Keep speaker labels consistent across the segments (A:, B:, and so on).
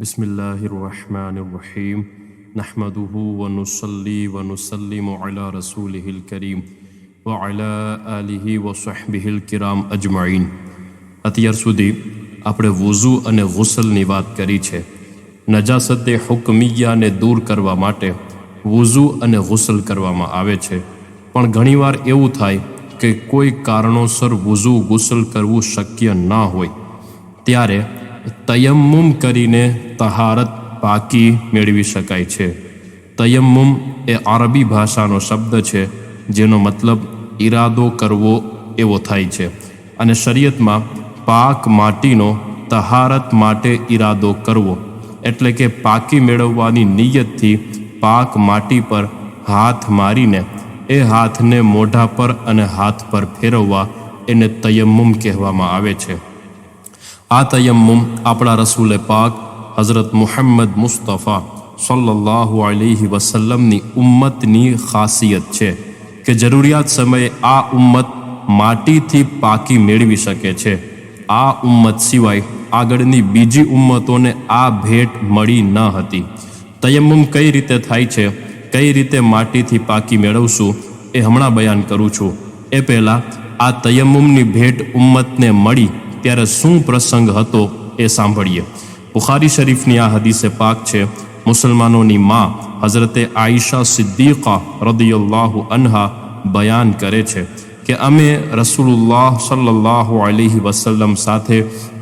A: بسم الله الرحمن الرحيم نحمده ونصلي ونسلم على رسوله الكريم وعلى آله وصحبه الكرام أجمعين અત્યાર સુધી આપણે વુઝુ અને ગુસલની વાત કરી છે નજાસતે હુકમિયાને દૂર કરવા માટે વુઝુ અને ગુસલ કરવામાં આવે છે પણ ઘણીવાર એવું થાય કે કોઈ કારણોસર વુઝુ ગુસલ કરવું શક્ય ના હોય ત્યારે તયમ્મુમ કરીને તહારત પાકી મેળવી શકાય છે. તયમ્મુમ એ અરબી ભાષાનો શબ્દ છે, જેનો મતલબ ઈરાદો કરવો એવો થાય છે. અને શરીયતમાં પાક માટીનો તહારત માટે ઈરાદો કરવો, એટલે કે પાકી મેળવવાની નિયતથી પાક માટી પર હાથ મારીને એ હાથને મોઢા પર અને હાથ પર ફેરવવા એને તયમ્મુમ કહેવામાં આવે છે. આ તયમ્મુમ આપણા રસૂલે પાક હઝરત મુહમ્મદ મુસ્તફા સલ્લાહુ અલૈહિ વસલ્લમની ઉમ્મતની ખાસિયત છે કે જરૂરિયાત સમયે આ ઉમ્મત માટીથી પાકી મેળવી શકે છે. આ ઉમ્મત સિવાય આગળની બીજી ઉમ્મતોને આ ભેટ મળી ન હતી. તયમ્મુમ કઈ રીતે થાય છે, કઈ રીતે માટીથી પાકી મેળવશું એ હમણાં બયાન કરું છું. એ પહેલાં આ તયમ્મુમની ભેટ ઉમ્મતને મળી ત્યારે શું પ્રસંગ હતો એ સાંભળીએ. બુખારી શરીફની આ હદીસે પાક છે, મુસલમાનોની માં હઝરતે આયશા સિદ્દીકા રદિયલ્લાહુ અન્હા બયાન કરે છે કે અમે રસૂલુલ્લાહ સલ્લલ્લાહુ અલૈહિ વસલ્લમ સાથે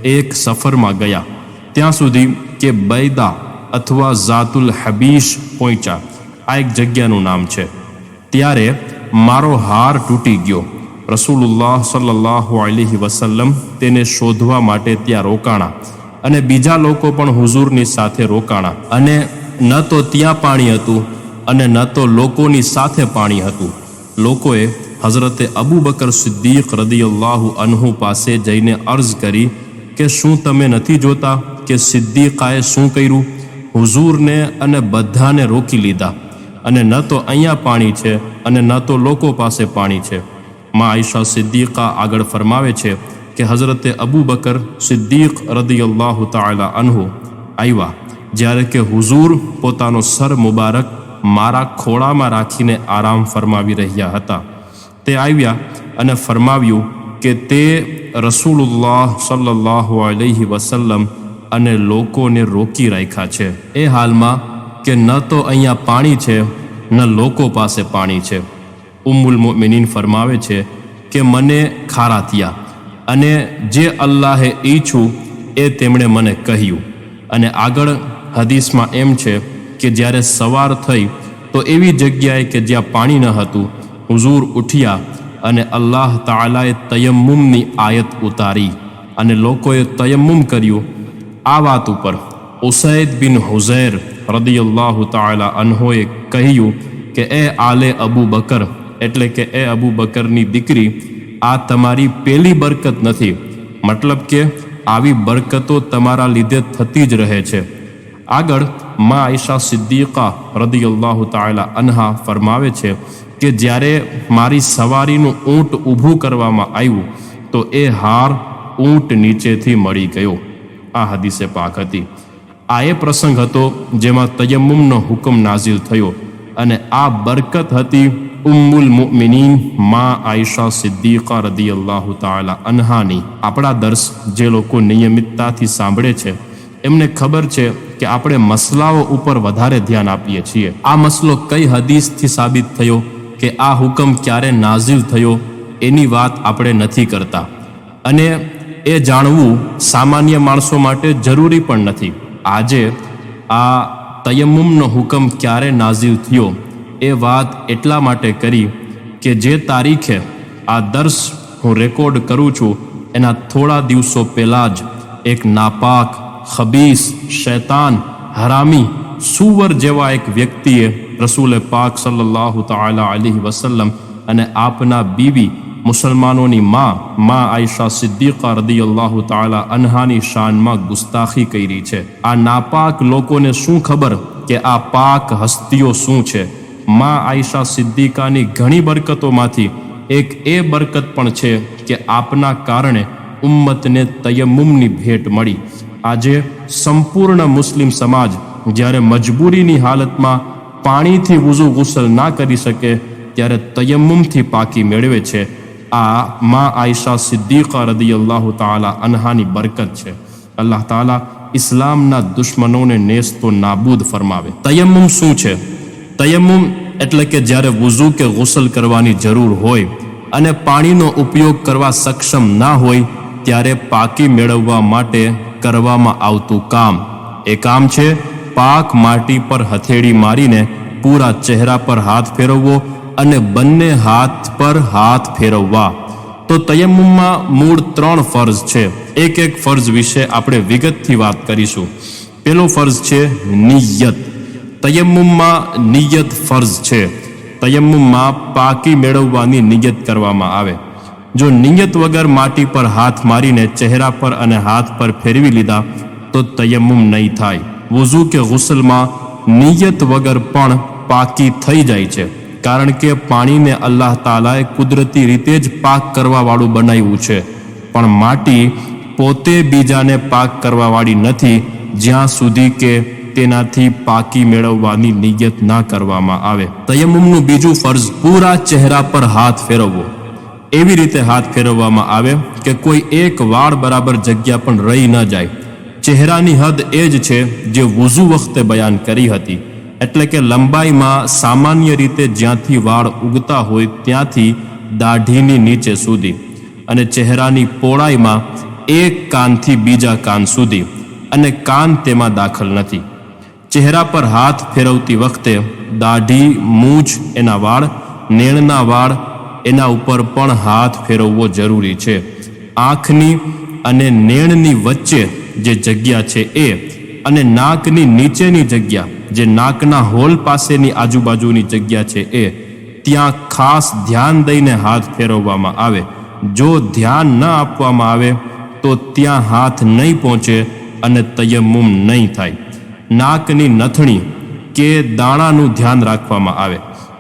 A: એક સફરમાં ગયા. ત્યાં સુધી કે બૈદા અથવા ઝાતુલ હબીશ પહોંચ્યા. આ એક જગ્યાનું નામ છે. ત્યારે મારો હાર તૂટી ગયો. રસૂલુલ્લાહ સલ્લલ્લાહુ અલૈહિ વસલ્લમ તેને શોધવા માટે ત્યાં રોકાણા અને બીજા લોકો પણ હુઝુરની સાથે રોકાણા અને ન તો ત્યાં પાણી હતું અને ન તો લોકોની સાથે પાણી હતું. લોકોએ હઝરતે અબુ બકર સિદ્દીક રદિયલ્લાહુ અનહુ પાસે જઈને અર્જ કરી કે શું તમે નથી જોતા કે સિદ્દીકાએ શું કર્યું? હુઝૂરને અને બધાને રોકી લીધા અને ન તો અહીંયા પાણી છે અને ન તો લોકો પાસે પાણી છે. માં આયશા સિદ્દીકા આગળ ફરમાવે છે કે હઝરતે અબુ બકર સિદ્દીક રદિયલ્લાહુ તાલા અનહુ આવ્યા જ્યારે કે હુઝૂર પોતાનો સર મુબારક મારા ખોળામાં રાખીને આરામ ફરમાવી રહ્યા હતા. તે આવ્યા અને ફરમાવ્યું કે તે રસૂલુલ્લાહ સલ્લલ્લાહુ અલૈહિ વસલ્લમ અને લોકોને રોકી રાખ્યા છે. એ હાલમાં કે ન તો અહીંયા પાણી છે, ન લોકો પાસે પાણી છે. ઉમ્મુલ મોમિનીન ફરમાવે છે કે મને ખારા થયા અને જે અલ્લાહે ઈચ્છું એ તેમણે મને કહ્યું. અને આગળ હદીસમાં એમ છે કે જ્યારે સવાર થઈ તો એવી જગ્યાએ કે જ્યાં પાણી ન હતું, હુઝૂર ઉઠ્યા અને અલ્લાહ તાલાએ તયમ્મુમની આયત ઉતારી અને લોકોએ તયમ્મુમ કર્યું. આ વાત ઉપર ઉસૈદ બિન હુઝૈર રદિયલ્લાહુ તાલા અનહોએ કહ્યું કે, એ આલે અબુ બકર એટલે કે એ અબુ બકરની દીકરી, આ તમારી પેલી બરકત નથી. મતલબ કે આવી બરકતો તમારા લીધે થતી જ રહે છે. આગળ મા આયશા સિદ્દીકા રદિયલ્લાહુ તાલા અનહા ફરમાવે છે કે જ્યારે મારી સવારીનું ઊંટ ઊભું કરવામાં આવ્યું, તો એ હાર ઊંટ નીચેથી મળી ગયો. આ હદીસે પાક હતી. આ એ પ્રસંગ હતો જેમાં તયમ્મુમનો હુકમ નાઝિલ થયો અને આ બરકત હતી ઉમ્મુલ મુમિનીન મા આયશા સિદ્દીકા અલ્લાહ તાલા અનહાની આપણા દર્શ જે લોકો નિયમિતતાથી સાંભળે છે, એમને ખબર છે કે આપણે મસલાઓ ઉપર વધારે ધ્યાન આપીએ છીએ. આ મસલો કઈ હદીસથી સાબિત થયો કે આ હુકમ ક્યારે નાઝિલ થયો, એની વાત આપણે નથી કરતા. અને એ જાણવું સામાન્ય માણસો માટે જરૂરી પણ નથી. આજે આ તયમ્મુમનો હુકમ ક્યારે નાઝિલ થયો એ વાત એટલા માટે કરી કે જે તારીખે આ દર્શ હું રેકોર્ડ કરું છું, એના થોડા દિવસો પહેલાં જ એક નાપાક, ખબીસ, શૈતાન, હરામી, સુવર જેવા એક વ્યક્તિએ રસૂલે પાક સલ્લલ્લાહુ તાલા અલી વસલ્લમ અને આપના બીવી મુસલમાનોની માં માં આયશા સિદ્દીકા રદિયલ્લાહુ તાલા અનહાની શાનમાં ગુસ્તાખી કરી છે. આ નાપાક લોકોને શું ખબર કે આ પાક હસ્તીઓ શું છે? માં આયશા સિદ્દીકાની ઘણી બરકતોમાંથી એક એ બરકત પણ છે કે આપના કારણે ઉમ્મતને તયમ્મુમની ભેટ મળી. આજે સંપૂર્ણ મુસ્લિમ સમાજ જ્યારે મજબૂરીની હાલતમાં પાણીથી વુઝુ ગુસલ ના કરી શકે ત્યારે તયમ્મુમથી પાકી મેળવે છે. આ મા આયશા સિદ્દીકા રદિયલ્લાહુ તાલા અનહાની બરકત છે. અલ્લાહ તાલા ઇસ્લામના દુશ્મનોને નેસ્તો નાબૂદ ફરમાવે. તયમ્મુમ શું છે? તયમ્મુમ એટલે કે જ્યારે વુઝુ કે ગુસલ કરવાની જરૂર હોય અને પાણીનો ઉપયોગ કરવા સક્ષમ ના હોય, ત્યારે પાકી મેળવવા માટે કરવામાં આવતું કામ. એ કામ છે પાક માટી પર હથેળી મારીને પૂરા ચહેરા પર હાથ ફેરવવો અને બંને હાથ પર હાથ ફેરવવા. તો તયમ્મુમમાં મૂળ ત્રણ ફર્ઝ છે. એક એક ફર્જ વિશે આપણે વિગતથી વાત કરીશું. પેલો ફર્જ છે નિયત. તયમ્મુમમાં નિયત ફર્ઝ છે. તયમ્મુમમાં પાકી મેળવવાની નિયત કરવામાં આવે. જો નિયત વગર માટી પર હાથ મારીને ચહેરા પર અને હાથ પર ફેરવી લીધા, તો તયમ્મુમ નહીં થાય. વુઝુ કે ગુસલમાં નિયત વગર પણ પાકી થઈ જાય છે. કારણ કે પાણીને અલ્લાહ તાલાએ કુદરતી રીતે જ પાક કરવાવાળું બનાવ્યું છે. પણ માટી પોતે બીજાને પાક કરવાવાળી નથી, જ્યાં સુધી કે તેનાથી પાકી મેળવવાની નિયત ના કરવામાં આવે. તયમ્મુમનું બીજું ફર્જ, પૂરા ચહેરા પર હાથ ફેરવવો. એવી રીતે હાથ ફેરવવામાં આવે કે કોઈ એક વાળ બરાબર જગ્યા પણ રહી ન જાય. ચહેરાની હદ એ જ છે જે વુઝુ વખતે બયાન કરી હતી. એટલે કે લંબાઈમાં સામાન્ય રીતે જ્યાંથી વાળ ઉગતા હોય ત્યાંથી દાઢીની નીચે સુધી અને ચહેરાની પોળાઈમાં એક કાનથી બીજા કાન સુધી અને કાન તેમાં દાખલ નથી. ચહેરા પર હાથ ફેરવતી વખતે દાઢી, મૂછ એના વાળ, નેણના વાળ એના ઉપર પણ હાથ ફેરવવો જરૂરી છે. આંખની અને નેણની વચ્ચે જે જગ્યા છે એ અને નાકની નીચેની જગ્યા, જે નાકના હોલ પાસેની આજુબાજુની જગ્યા છે એ, ત્યાં ખાસ ધ્યાન દઈને હાથ ફેરવવામાં આવે. જો ધ્યાન ન આપવામાં આવે, તો ત્યાં હાથ નહીં પહોંચે અને તયમુમ નહીં થાય. નાકની નથણી કે દાણાનું ધ્યાન રાખવામાં આવે,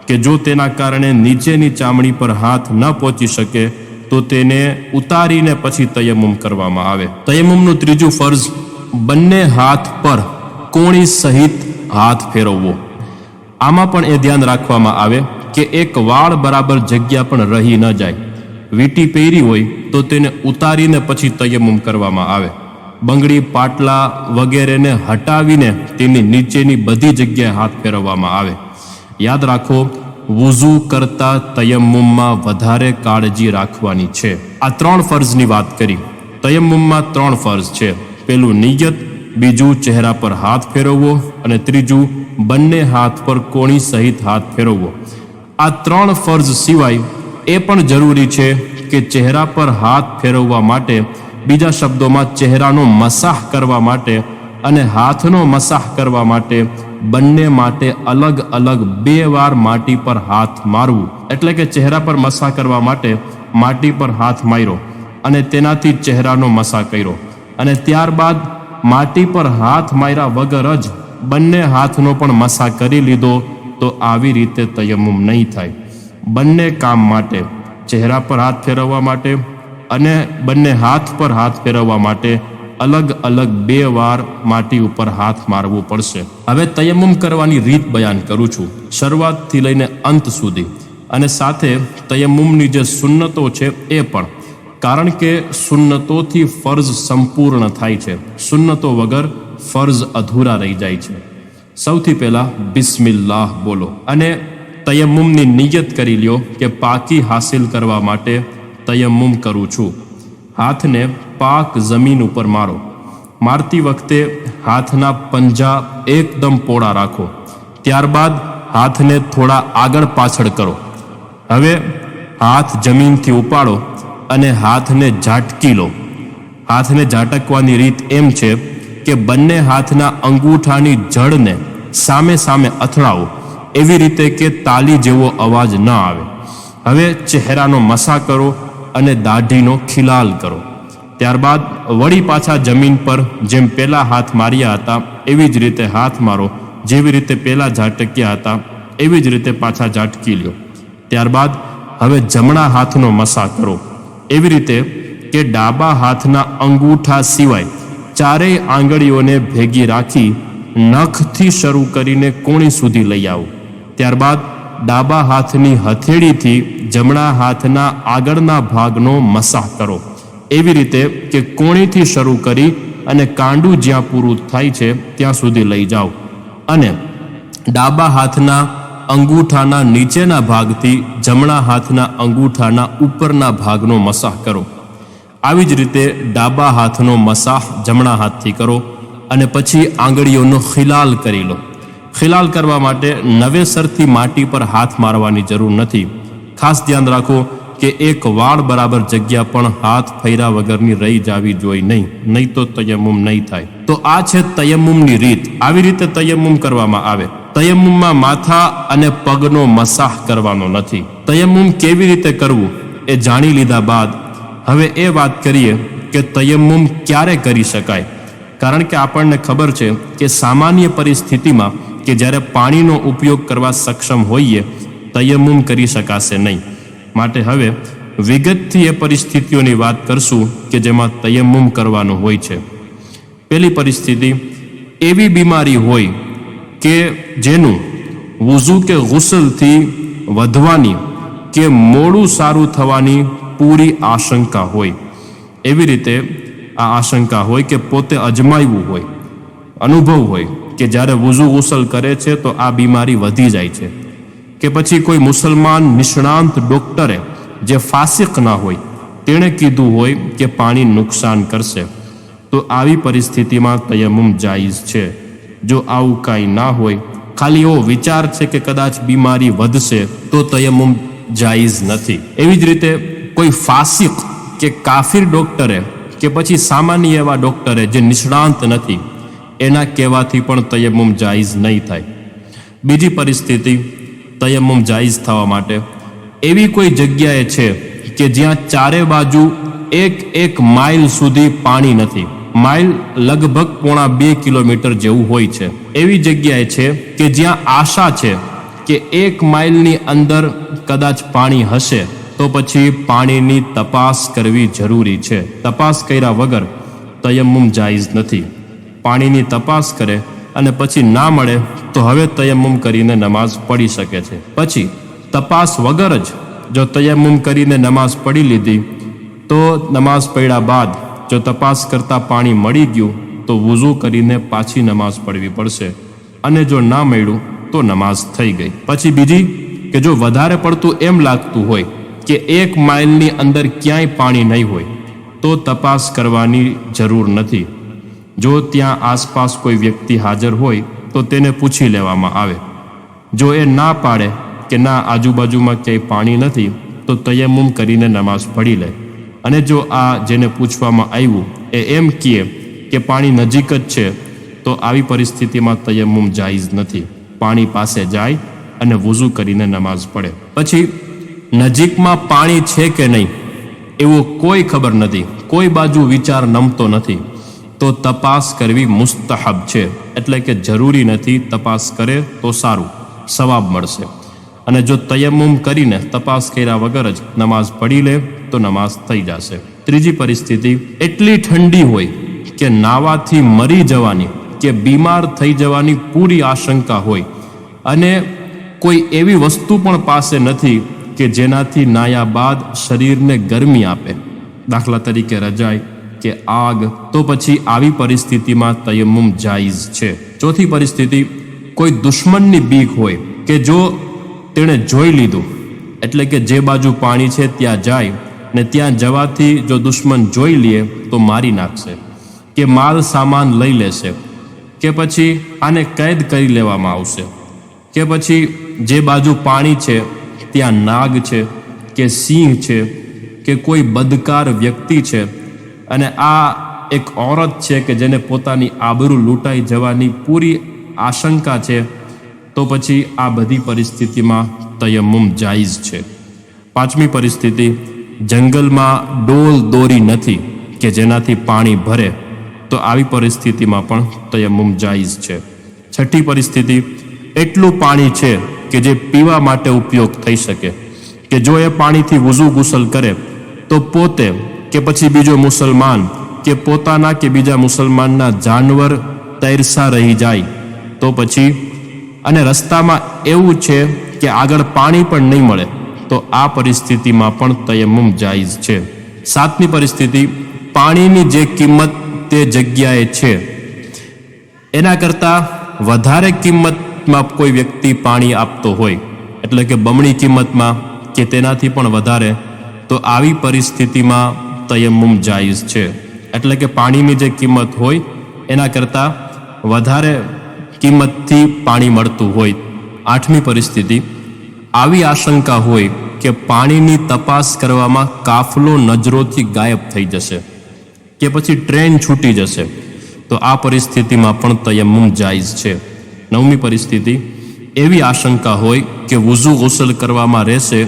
A: કે જો તેના કારણે નીચેની ચામડી પર હાથ ન પહોંચી શકે, તો તેને ઉતારીને પછી તયમુમ કરવામાં આવે. તયમુમનું ત્રીજું ફર્ઝ બંને હાથ પર કોણી સહિત હાથ ફેરવવો. આમાં પણ એ ધ્યાન રાખવામાં આવે કે એક વાળ બરાબર જગ્યા પણ રહી ન જાય. વીંટી પહેરી હોય તો તેને ઉતારીને પછી તયમુમ કરવામાં આવે. બંગડી, પાટલા વગેરેને હટાવીને તેની નીચેની બધી જગ્યાએ હાથ ફેરવવામાં આવે. યાદ રાખો, વુઝુ કરતા તયમ્મુમમાં વધારે કાળજી રાખવાની છે. આ ત્રણ ફર્ઝની વાત કરી. તયમ્મુમમાં ત્રણ ફર્ઝ છે. પેલું નિયત, બીજું ચહેરા પર હાથ ફેરવવો અને ત્રીજું બંને હાથ પર કોણી સહિત હાથ ફેરવવો. આ ત્રણ ફર્ઝ સિવાય એ પણ જરૂરી છે કે ચહેરા પર હાથ ફેરવવા માટે બીજા શબ્દોમાં ચહેરાનો મસાહ કરવા માટે અને હાથનો મસાહ કરવા માટે બંને માટે અલગ અલગ બે વાર માટી પર હાથ મારવું. એટલે કે ચહેરા પર મસાહ કરવા માટે માટી પર હાથ માર્યો અને તેનાથી ચહેરાનો મસાહ કર્યો. અને ત્યારબાદ માટી પર હાથ માર્યા વગર જ બંને હાથનો પણ મસાહ કરી લીધો તો આવી રીતે તયમુમ નહીં થાય. બંને કામ માટે, ચહેરા પર હાથ ફેરવવા માટે અને બંને હાથ પર હાથ ફેરવવા માટે અલગ અલગ બે વાર માટી ઉપર હાથ મારવું પડશે. હવે તયમ્મુમ કરવાની રીત બયાન કરું છું. શરૂઆતથી લઈને અંત સુધી. અને સાથે તયમ્મુમની જે સુન્નતો છે એ પણ. કારણ કે સુન્નતોથી ફર્ઝ સંપૂર્ણ થાય છે. સુન્નતો વગર ફર્ઝ અધૂરા રહી જાય છે. સૌથી પહેલાં બિસ્મિલ્લાહ બોલો. અને તયમ્મુમની નિયત કરી લ્યો કે પાકી હાસિલ કરવા માટે તયમ્મુમ કરું છું. હાથને પાક જમીન ઉપર મારો. મારતી વખતે હાથના પંજા એકદમ પોળા રાખો. ત્યારબાદ હાથને થોડા આગળ પાછળ કરો. હવે હાથ જમીનથી ઉપાડો અને હાથને ઝાટકી લો. હાથને ઝાટકવાની રીત એમ છે કે બંને હાથના અંગૂઠાની જડને સામે સામે અથડાવો. એવી રીતે કે તાલી જેવો અવાજ ન આવે. હવે ચહેરાનો મસા કરો અને દાઢીનો ખિલાલ કરો. ત્યારબાદ વળી પાછા જમીન પર જેમ પહેલા હાથ માર્યા હતા, એવી જ રીતે હાથ મારો. જેવી રીતે પહેલા ઝાટક્યા હતા, એવી જ રીતે પાછા ઝાટકી લ્યો. ત્યારબાદ હવે જમણા હાથનો મસા કરો. એવી રીતે કે ડાબા હાથના અંગૂઠા સિવાય ચારેય આંગળીઓને ભેગી રાખી નખથી શરૂ કરીને કોણી સુધી લઈ આવો. ત્યારબાદ ડાબા હાથની હથેળીથી જમણા હાથના આગળના ભાગનો મસાહ કરો. એવી રીતે કે કોણીથી શરૂ કરી અને કાંડું જ્યાં પૂરું થાય છે ત્યાં સુધી લઈ જાઓ. અને ડાબા હાથના અંગૂઠાના નીચેના ભાગથી જમણા હાથના અંગૂઠાના ઉપરના ભાગનો મસાહ કરો. આવી જ રીતે ડાબા હાથનો મસાહ જમણા હાથથી કરો અને પછી આંગળીઓનો ખિલાલ કરી લો. ખિલાલ કરવા માટે નવેસરથી માટી પર હાથ મારવાની જરૂર નથી. ખાસ ધ્યાન રાખો કે એક વાળ બરાબર જગ્યા પણ હાથ ફૈરા વગરની રહી જાવી જોઈએ નહીં નહીં તો તયમ્મુમ નહીં થાય. તો આ છે તયમ્મુમની રીત. આવી રીતે તયમ્મુમ કરવામાં આવે. તયમ્મુમમાં માથા અને પગનો મસાહ કરવાનો નથી. તયમુમ કેવી રીતે કરવું એ જાણી લીધા બાદ હવે એ વાત કરીએ કે તયમ્મુમ ક્યારે કરી શકાય. કારણ કે આપણને ખબર છે કે સામાન્ય પરિસ્થિતિમાં કે જ્યારે પાણીનો ઉપયોગ કરવા સક્ષમ હોઈએ તયમુમ કરી શકાશે નહીં. માટે હવે વિગતથી એ પરિસ્થિતિઓની વાત કરશું કે જેમાં તયમુમ કરવાનું હોય છે. પહેલી પરિસ્થિતિ, એવી બીમારી હોય કે જેનું વુઝુ કે ગુસલથી વધવાની કે મોડું સારું થવાની પૂરી આશંકા હોય. એવી રીતે આ આશંકા હોય કે પોતે અજમાવ્યું હોય, અનુભવ હોય. કે જ્યારે વુઝુ ગુસલ કરે છે તો આ બીમારી વધી જાય છે. કે પછી કોઈ મુસલમાન નિષ્ણાંત ડોક્ટરે જે ફાસિક ના હોય તેણે કીધું હોય કે પાણી નુકસાન કરશે, તો આવી પરિસ્થિતિમાં તયમુમ જાયઝ છે. જો આવું કાંઈ ના હોય, ખાલી એવો વિચાર છે કે કદાચ બીમારી વધશે, તો તયમુમ જાયઝ નથી. એવી જ રીતે કોઈ ફાસિક કે કાફિર ડોક્ટરે કે પછી સામાન્ય એવા ડોક્ટરે જે નિષ્ણાંત નથી એના કહેવાથી પણ તયમ્મુમ જાયઝ નહીં થાય. બીજી પરિસ્થિતિ તયમ્મુમ જાયઝ થવા માટે. એવી કોઈ જગ્યાએ છે કે જ્યાં ચારે બાજુ એક એક માઇલ સુધી પાણી નથી. માઇલ લગભગ પોણા બે કિલોમીટર જેવું હોય છે. એવી જગ્યાએ છે કે જ્યાં આશા છે કે એક માઇલની અંદર કદાચ પાણી હશે, તો પછી પાણીની તપાસ કરવી જરૂરી છે. તપાસ કર્યા વગર તયમ્મુમ જાયઝ નથી. પાણીની તપાસ કરે અને પછી ના મળે તો હવે તયમુમ કરીને નમાઝ પડી શકે છે. પછી તપાસ વગર જ જો તયમુમ કરીને નમાઝ પડી લીધી તો નમાઝ પડ્યા બાદ જો તપાસ કરતાં પાણી મળી ગયું તો વુઝુ કરીને પાછી નમાઝ પડવી પડશે અને જો ના મળ્યું તો નમાઝ થઈ ગઈ. પછી બીજી કે જો વધારે પડતું એમ લાગતું હોય કે એક માઇલની અંદર ક્યાંય પાણી નહીં હોય તો તપાસ કરવાની જરૂર નથી. જો ત્યાં આસપાસ કોઈ વ્યક્તિ હાજર હોય, તો તેને પૂછી લેવામાં આવે. જો એ ના પાડે કે ના આજુબાજુમાં ક્યાંય પાણી નથી, તો તયમુમ કરીને નમાઝ પડી લે. અને જો આ જેને પૂછવામાં આવ્યું, એ એમ કહે કે પાણી નજીક જ છે, તો આવી પરિસ્થિતિમાં તયમુમ જાયઝ નથી. પાણી પાસે જાય અને વુઝુ કરીને નમાઝ પડે. પછી, નજીકમાં પાણી છે કે નહીં, એવો કોઈ ખબર નથી. કોઈ બાજુ વિચાર નમતો નથી. તો તપાસ કરવી મુસ્તહબ છે. એટલે કે જરૂરી નથી તપાસ કરે તો સારું. સવાબ મળશે. અને જો તયમુમ કરીને તપાસ કર્યા વગર જ નમાઝ પડી લે, તો નમાઝ થઈ જશે. ત્રીજી પરિસ્થિતિ, એટલી ઠંડી હોય કે નાવાથી મરી જવાની, કે બીમાર થઈ જવાની પૂરી આશંકા હોય. અને કોઈ એવી વસ્તુ પણ પાસે નથી કે જેનાથી નાયા બાદ શરીરને ગરમી આપે. દાખલા તરીકે રજાય કે આગ તો પછી આવી પરિસ્થિતિમાં તયમુમ જાયઝ છે. ચોથી પરિસ્થિતિ, કોઈ દુશ્મનની બીક હોય કે જો તેણે જોઈ લીધું, એટલે કે જે બાજુ પાણી છે ત્યાં જાય ને ત્યાં જવાથી જો દુશ્મન જોઈ લે તો મારી નાખશે કે માલ સામાન લઈ લેશે કે પછી આને કેદ કરી લેવામાં આવશે કે પછી જે બાજુ પાણી છે ત્યાં નાગ છે કે સિંહ છે કે કોઈ બદકાર વ્યક્તિ છે અને આ એક ઓરત છે કે જેને પોતાની આબરૂ લૂંટાઈ જવાની પૂરી આશંકા છે, તો પછી આ બધી પરિસ્થિતિમાં તયમ્મુમ જાયઝ છે. પાંચમી પરિસ્થિતિ, જંગલમાં ડોલ દોરી નથી કે જેનાથી પાણી ભરે, તો આવી પરિસ્થિતિમાં પણ તયમ્મુમ જાયઝ છે. છઠ્ઠી પરિસ્થિતિ, એટલું પાણી છે કે જે પીવા માટે ઉપયોગ થઈ શકે, કે જો એ પાણીથી વુઝુ ગુસલ કરે, તો પોતે કે પછી બીજો મુસલમાન કે પોતાના કે બીજા મુસલમાનના જાનવર તૈરસા રહી જાય. તો પછી, અને રસ્તામાં એવું છે કે આગળ પાણી પણ નહીં મળે, તો આ પરિસ્થિતિમાં પણ તયમમ જાયઝ છે. સાતમી પરિસ્થિતિ, પાણીની જે કિંમત તે જગ્યાએ છે. એના કરતાં વધારે કિંમતમાં કોઈ વ્યક્તિ પાણી આપતો હોય, એટલે કે બમણી કિંમતમાં કે તેનાથી પણ વધારે, તો આવી પરિસ્થિતિમાં તયમ્મુમ જાયઝ છે. એટલે કે પાણીની જે કિંમત હોય, એના કરતાં વધારે કિંમતથી પાણી મળતું હોય. આઠમી પરિસ્થિતિ. આવી આશંકા હોય કે પાણીની તપાસ કરવામાં કાફલો નજરોથી ગાયબ થઈ જશે કે પછી ટ્રેન છૂટી જશે. તો આ પરિસ્થિતિમાં પણ તયમ્મુમ જાયઝ છે. નવમી પરિસ્થિતિ. એવી આશંકા હોય કે વુઝુ ગુસલ કરવામાં રહેશે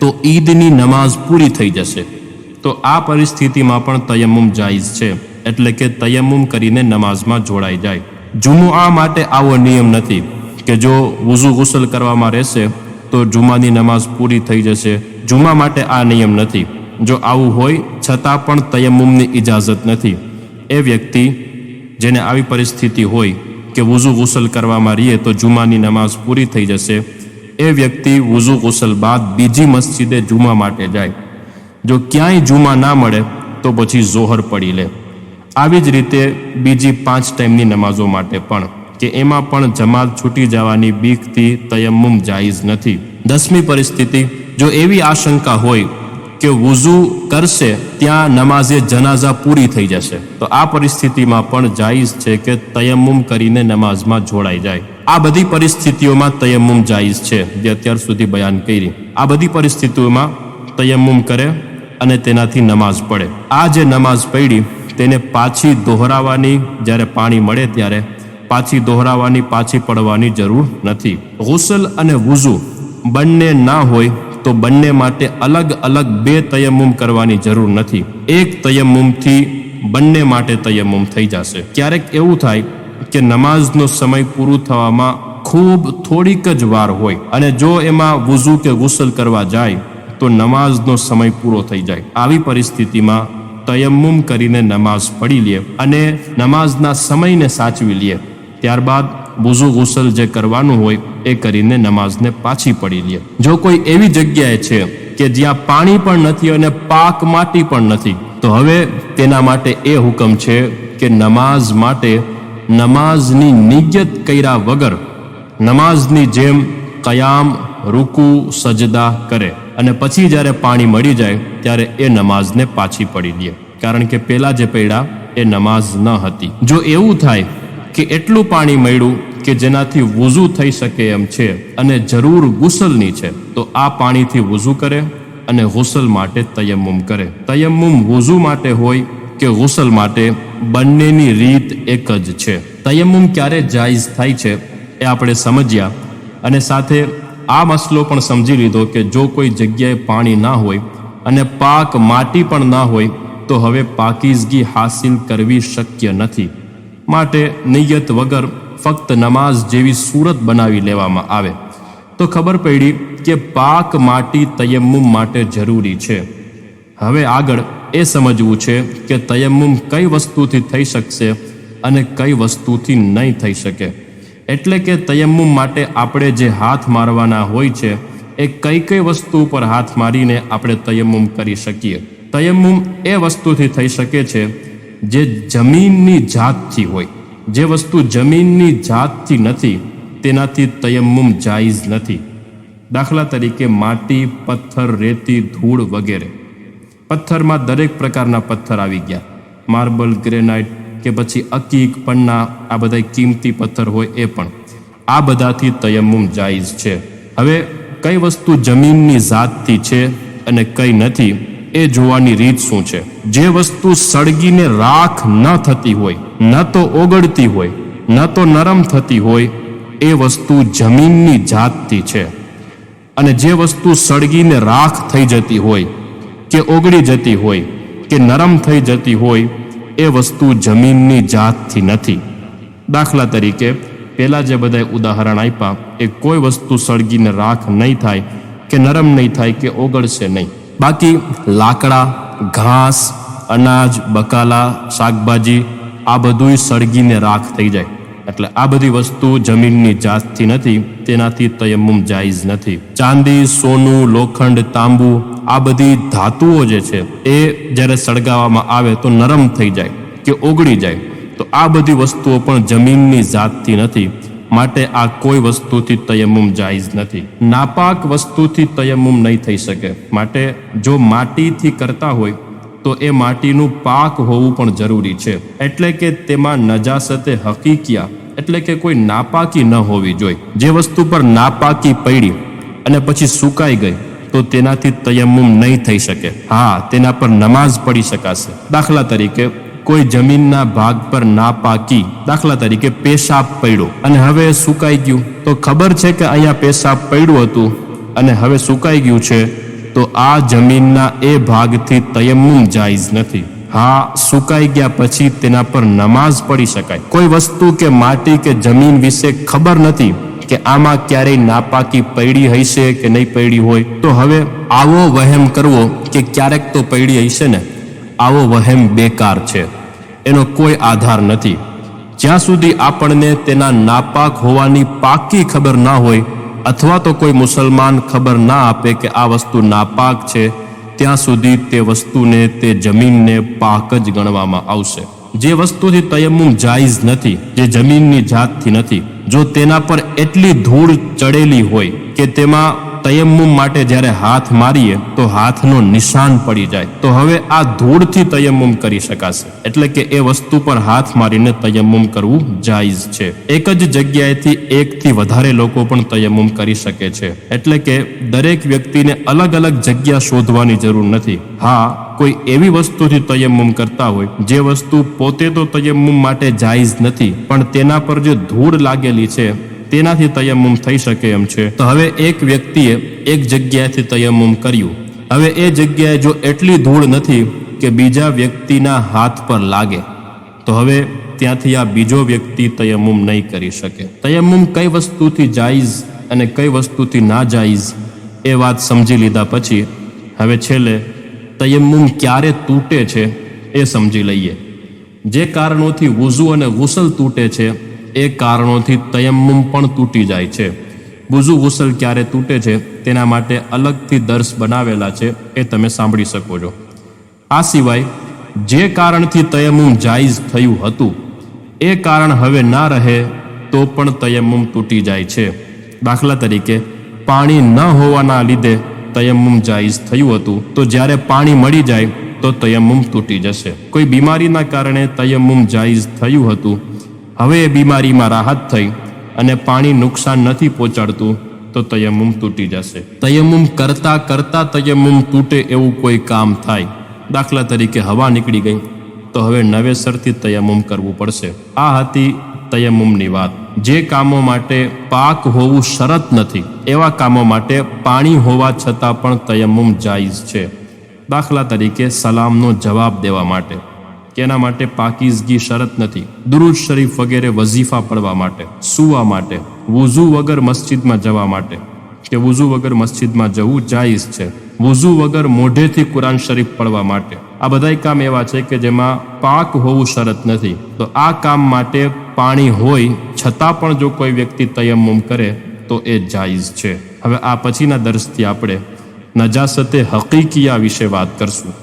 A: તો ઈદની નમાઝ પૂરી થઈ જશે. તો આ પરિસ્થિતિમાં પણ તયમ્મુમ જાયઝ છે, એટલે કે તયમ્મુમ કરીને નમાઝમાં જોડાઈ જાય. જુમુઆ માટે આવો નિયમ નથી કે જો વુઝુ ગુસલ કરવામાં રહેશે, તો જુમાની નમાઝ પૂરી થઈ જશે. જુમા માટે આ નિયમ નથી. જો આવું હોય, છતાં પણ તયમ્મુમની ઇજાજત નથી. એ વ્યક્તિ જેને આવી પરિસ્થિતિ હોય કે વુઝુ ગુસલ કરવામાં રહીએ તો જુમાની નમાઝ પૂરી થઈ જશે. એ વ્યક્તિ વુઝુ ગુસલ બાદ બીજી મસ્જિદે જુમા માટે જાય. જો ક્યાંય જુમા ના મળે, તો પછી ઝોહર પડી લે. આવી જ રીતે બીજી પાંચ ટાઈમની નમાઝો માટે પણ, કે એમાં પણ જમાત છૂટી જવાની બીકથી તયમ્મુમ જાયઝ નથી. દસમી પરિસ્થિતિ, જો એવી આશંકા હોય કે વુઝુ કરશે, ત્યાં નમાઝે જનાઝા પૂરી થઈ જશે. તો આ પરિસ્થિતિમાં પણ જાયઝ છે કે તયમ્મુમ કરીને નમાઝમાં જોડાઈ જાય. આ બધી પરિસ્થિતિઓમાં તયમ્મુમ જાયઝ છે, જે અત્યાર સુધી બયાન કરી. આ બધી પરિસ્થિતિઓમાં તયમ્મુમ કરે અને તેનાથી નમાઝ પડે. આ જે નમાઝ પડી તેને પાછી દોહરાવવાની જ્યારે પાણી મળે ત્યારે પાછી દોહરાવાની, પાછી પડવાની જરૂર નથી. ગુસલ અને વુઝુ બંને ના હોય તો બંને માટે અલગ અલગ બે તયમુમ કરવાની જરૂર નથી. એક તયમુમથી બંને માટે તયમુમ થઈ જશે. ક્યારેક એવું થાય કે નમાઝનો સમય પૂરું થવામાં ખૂબ થોડીક જ વાર હોય અને જો એમાં વુઝુ કે ગુસલ કરવા જાય તો નમાઝનો સમય પૂરો થઈ જાય. આવી પરિસ્થિતિમાં તયમ્મુમ કરીને નમાઝ પડી લઈએ અને નમાઝના સમયને સાચવી લઈએ ત્યારબાદ બુઝુ ગુસલ જે કરવાનું હોય એ કરીને નમાઝને પાછી પડી લે. જો કોઈ એવી જગ્યાએ છે કે જ્યાં પાણી પણ નથી અને પાક માટી પણ નથી, તો હવે તેના માટે એ હુકમ છે કે નમાઝ માટે નમાઝની નિયત કર્યા વગર નમાઝની જેમ કયામ, રૂકુ, સજદા કરે. અને પછી જ્યારે પાણી મળી જાય, ત્યારે એ નમાઝને પાછી પડી દે. કારણ કે પેલા જે પૈડા, એ નમાઝ ન હતી. જો એવું થાય કે એટલું પાણી મળ્યું કે જેનાથી વુઝુ થઈ શકે એમ છે અને જરૂર ગુસલની છે, તો આ પાણીથી વુઝુ કરે અને ગુસલ માટે તયમ્મુમ કરે. તયમ્મુમ વુઝુ માટે હોય કે ગુસલ માટે, બંનેની રીત એક જ છે. તયમ્મુમ ક્યારે જાયઝ થાય છે એ આપણે સમજ્યા અને સાથે આ મસલો પણ સમજી લીધો કે જો કોઈ જગ્યાએ પાણી ના હોય અને પાક માટી પણ ના હોય, તો હવે પાકીઝગી હાસિલ કરવી શક્ય નથી. માટે નિયત વગર ફક્ત નમાઝ જેવી સુરત બનાવી લેવામાં આવે. તો ખબર પડી કે પાક માટી તયમ્મુમ માટે જરૂરી છે. હવે આગળ એ સમજવું છે કે તયમ્મુમ કઈ વસ્તુથી થઈ શકશે અને કઈ વસ્તુથી નહીં થઈ શકે. એટલે કે તયમ્મુમ માટે આપણે જે હાથ મારવાના હોય છે, એ કઈ કઈ વસ્તુ ઉપર હાથ મારીને આપણે તયમ્મુમ કરી શકીએ? તયમ્મુમ એ વસ્તુથી થઈ શકે છે, જે જમીનની જાતથી હોય. જે વસ્તુ જમીનની જાતથી નથી, તેનાથી તયમ્મુમ જાયઝ નથી. દાખલા તરીકે માટી, પથ્થર, રેતી, ધૂળ વગેરે. પથ્થરમાં દરેક પ્રકારના પથ્થર આવી ગયા. માર્બલ, ગ્રેનાઇટ કે પછી અકીક, પન્ના, આ બધા કિંમતી પથ્થર હોય એ પણ. આ બધાથી તયમ્મુમ જાયઝ છે. હવે કઈ વસ્તુ જમીનની જાતથી છે અને કઈ નથી, એ જોવાની રીત શું છે? જે વસ્તુ સળગીને રાખ ન થતી હોય, ન તો ઓગળતી હોય, ન તો નરમ થતી હોય, એ વસ્તુ જમીનની જાતથી છે. અને જે વસ્તુ સળગીને રાખ થઈ જતી હોય, કે ઓગળી જતી હોય, કે નરમ થઈ જતી હોય એ વસ્તુ જમીનની જાતથી નથી. દાખલા તરીકે, પહેલાં જે બધા ઉદાહરણ આપ્યા, એ કોઈ વસ્તુ સળગીને રાખ નહીં થાય કે નરમ નહીં થાય કે ઓગળશે નહીં. બાકી લાકડા, ઘાસ, અનાજ, બકાલા, શાકભાજી, આ બધું સળગીને રાખ થઈ જાય. એટલે આ બધી વસ્તુ જમીનની જાતથી નથી, તેનાથી તયમ્મુમ જાયઝ નથી. ચાંદી, સોનું, લોખંડ, તાંબુ, આ બધી ધાતુઓ જે છે, એ જ્યારે સળગાવવામાં આવે તો નરમ થઈ જાય કે ઓગળી જાય. તો આ બધી વસ્તુઓ પણ જમીનની જાતથી નથી, માટે આ કોઈ વસ્તુથી તયમ્મુમ જાયઝ નથી. નાપાક વસ્તુથી તયમ્મુમ નહીં થઈ શકે, માટે જો માટીથી કરતા હોય તો એ માટીનું પાક હોવું પણ જરૂરી છે. એટલે કે તેમાં નજાસતે હકીકિયા, એટલે કે કોઈ નાપાકી ન હોવી જોઈએ. જે વસ્તુ પર નાપાકી પડી અને પછી સુકાઈ ગઈ, તો તેનાથી તયમ્મુમ નહીં થઈ શકે. હા, તેના પર નમાઝ પડી શકાશે. દાખલા તરીકે, કોઈ જમીનના ભાગ પર નાપાકી, દાખલા તરીકે પેશાબ પડ્યો. અને હવે સુકાઈ ગયું. તો ખબર છે કે અહીંયા પેશાબ પડ્યું હતું અને હવે સુકાઈ ગયું છે? તો આ જમીનના એ ભાગથી તયમ્મુમ જાયઝ નથી. હા, સુકાઈ ગયા પછી તેના પર નમાઝ પડી શકાય. કોઈ વસ્તુ કે માટી કે જમીન વિશે ખબર નથી કે આમાં ક્યારેય નાપાકી પૈડી હશે કે નહીં પૈડી હોય. તો હવે આવો વહેમ કરવો કે ક્યારેક તો પૈડી હશે ને. આવો વહેમ બેકાર છે. એનો કોઈ આધાર નથી. જ્યાં સુધી આપણને તેના નાપાક હોવાની પાકી ખબર ના હોય અથવા તો કોઈ મુસલમાન ખબર ના આપે કે આ વસ્તુ નાપાક છે, ત્યાં સુધી તે વસ્તુને તે જમીનને પાક જ ગણવામાં આવશે. જે વસ્તુથી તયમ્મુમ જાયઝ નથી, જે જમીનની જાતથી નથી. જો તેના પર એટલી ધૂળ ચડેલી હોય કે તેમાં તયમ્મુમ માટે જ્યારે હાથ મારીએ, તો હાથનો નિશાન પડી જાય. તો હવે આ ધૂળથી તયમ્મુમ કરી શકાશે. એટલે કે એ વસ્તુ પર હાથ મારીને તયમ્મુમ કરવું જાયઝ છે. એક જ જગ્યાએથી એકથી વધારે લોકો પણ તયમ્મુમ કરી શકે છે. એટલે કે દરેક વ્યક્તિને અલગ અલગ જગ્યા શોધવાની જરૂર નથી. હા, કોઈ એવી વસ્તુથી તયમ્મુમ કરતા હોય, જે વસ્તુ પોતે તો તયમ્મુમ માટે જાયઝ નથી, પણ તેના પર જે ધૂળ લાગેલી છે તેનાથી તયમુમ થઈ શકે એમ છે. તો હવે એક વ્યક્તિએ એક જગ્યાએથી તયમુમ કર્યું. હવે એ જગ્યાએ જો એટલી ધૂળ નથી કે બીજા વ્યક્તિના હાથ પર લાગે, તો હવે ત્યાંથી આ બીજો વ્યક્તિ તયમુમ નહીં કરી શકે. તયમ્મુમ કઈ વસ્તુથી જાયઝ અને કઈ વસ્તુથી ના જાયઝ એ વાત સમજી લીધા પછી, હવે છેલ્લે તયમ્મુમ ક્યારે તૂટે છે એ સમજી લઈએ. જે કારણોથી વુઝુ અને ગુસલ તૂટે છે એ કારણોથી તયમ્મુમ પણ તૂટી જાય છે. વુઝુ ગુસલ ક્યારે તૂટે છે તેના માટે અલગથી દર્શ બનાવેલા છે એ તમે સાંભળી શકો છો. આ સિવાય, જે કારણથી તયમ્મુમ જાયઝ થયું હતું, એ કારણ હવે ના રહે તો પણ તયમ્મુમ તૂટી જાય છે. દાખલા તરીકે, પાણી ન હોવાના લીધે તયમ્મુમ જાયઝ થયું હતું. તો જ્યારે પાણી મળી જાય, તો તયમ્મુમ તૂટી જશે. કોઈ બીમારીના કારણે તયમ્મુમ જાયઝ થયું હતું હવે એ બીમારીમાં રાહત થઈ અને પાણી નુકસાન નથી પહોંચાડતું, તો તયમુમ તૂટી જશે. તયમુમ કરતા કરતા તયમુમ તૂટે એવું કોઈ કામ થાય. દાખલા તરીકે હવા નીકળી ગઈ, તો હવે નવેસરથી તયમુમ કરવું પડશે. આ હતી તયમુમની વાત. જે કામો માટે પાક હોવું શરત નથી, એવા કામો માટે પાણી હોવા છતાં પણ તયમુમ જાયઝ છે. દાખલા તરીકે સલામનો જવાબ દેવા માટે. એના માટે પાકીઝગી શરત નથી. દુરુદ શરીફ વગેરે વઝીફા પડવા માટે, સૂવા માટે, વુઝુ વગર મસ્જિદમાં જવા માટે. કે વુઝુ વગર મસ્જિદમાં જવું જાયઝ છે. વુઝુ વગર મોઢેથી કુરાન શરીફ પડવા માટે. આ બધાય કામ એવા છે કે જેમાં પાક હોવું શરત નથી. તો આ કામ માટે પાણી હોય, છતાં પણ જો કોઈ વ્યક્તિ તયમ કરે, તો એ જાયઝ છે. હવે આ પછીના દર્શથી આપણે નજાસતે હકીકિયા વિશે વાત કરશું.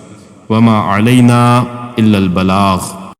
A: વમા અલૈના إلا البلاغ.